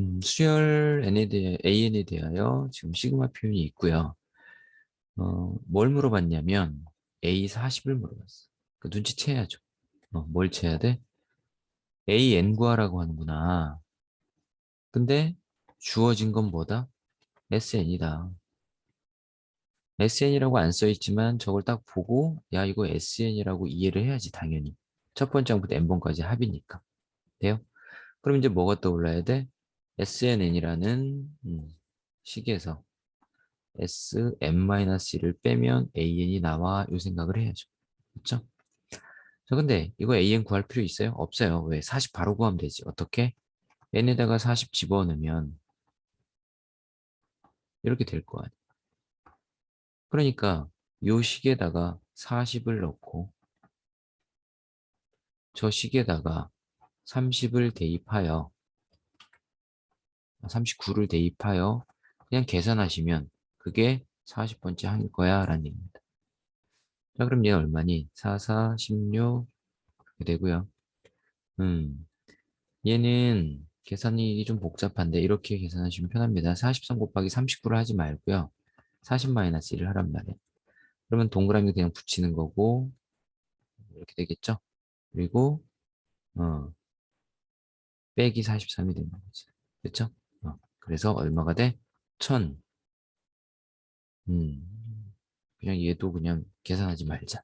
음, 수열 n에 대해, an에 대하여 지금 시그마 표현이 있고요. 어, 뭘 물어봤냐면 a 40을 물어봤어. 그 눈치채야죠. 어, 뭘 채야 돼? a n 구하라고 하는구나. 근데 주어진 건 뭐다? sn이다. sn이라고 안 써있지만 저걸 딱 보고 야 이거 sn이라고 이해를 해야지 당연히. 첫 번째 항부터 n번까지 합이니까. 돼요? 그럼 이제 뭐가 떠올라야 돼? SNN이라는 음, 식에서 SM-를 빼면 AN이 나와 요 생각을 해야죠. 그렇죠? 자, 근데 이거 AN 구할 필요 있어요? 없어요. 왜? 40 바로 구하면 되지. 어떻게? n에다가 40 집어넣으면 이렇게 될 거 아니에요. 그러니까 요 식에다가 40을 넣고 저 식에다가 30을 대입하여 39를 대입하여 그냥 계산하시면 그게 40번째 항일 거야 라는 얘기입니다. 자 그럼 얘 얼마니? 4, 4, 16 그렇게 되고요. 음, 얘는 계산이 좀 복잡한데 이렇게 계산하시면 편합니다. 43 곱하기 39를 하지 말고요. 40-1을 하란 말이에요. 그러면 동그라미 그냥 붙이는 거고 이렇게 되겠죠? 그리고 어, 빼기 43이 되는 거지. 그렇죠? 어, 그래서 얼마가 돼? 1000. 음, 그냥 얘도 그냥 계산하지 말자.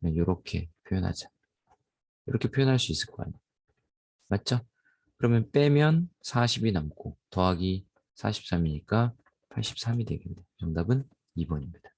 그냥 이렇게 표현하자. 이렇게 표현할 수 있을 거 아니야. 맞죠? 그러면 빼면 40이 남고 더하기 43이니까 83이 되겠네. 정답은 2번입니다.